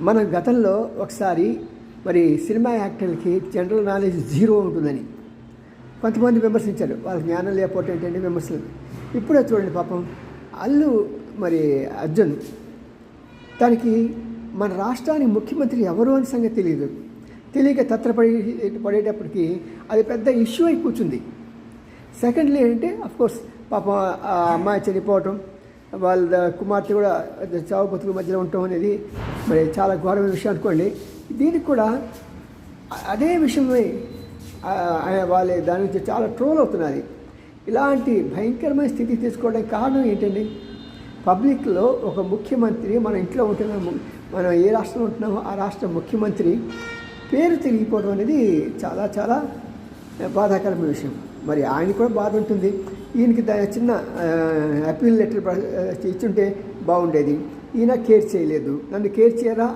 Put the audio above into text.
మన గతంలో ఒకసారి మరి సినిమా యాక్టర్లకి జనరల్ నాలెడ్జ్ జీరో ఉంటుందని కొంతమంది విమర్శించారు వాళ్ళ జ్ఞానం లేకపోతే ఏంటంటే విమర్శలు ఇప్పుడే చూడండి పాపం అల్లు మరి అర్జున్. తనకి మన రాష్ట్రానికి ముఖ్యమంత్రి ఎవరు అని సంగతి తెలియదు. తెలియక తత్రపడి పడేటప్పటికి అది పెద్ద ఇష్యూ అయి కూర్చుంది. సెకండ్లీ ఏంటంటే అఫ్కోర్స్ పాపం ఆ అమ్మాయి చనిపోవటం వాళ్ళ కుమార్తె కూడా చావు బతుకు మధ్యలో ఉండటం అనేది మరి చాలా ఘోరమైన విషయం అనుకోండి. దీనికి కూడా అదే విషయమై ఆయన వాళ్ళ దాని నుంచి చాలా ట్రోల్ అవుతున్నది ఇలాంటి భయంకరమైన స్థితి తీసుకోవడానికి కారణం ఏంటండి? పబ్లిక్లో ఒక ముఖ్యమంత్రి మన ఇంట్లో ఉంటున్నాము మనం ఏ రాష్ట్రంలో ఉంటున్నామో ఆ రాష్ట్ర ముఖ్యమంత్రి పేరు తెలియకపోవడం అనేది చాలా చాలా బాధాకరమైన విషయం. మరి ఆయన కూడా బాధ ఉంటుంది. ఈయనకి దా- చిన్న అప్పీల్ లెటర్ ఇచ్చుంటే బాగుండేది. ఈయన కేర్ చేయలేదు. నన్ను కేర్ చేయరా?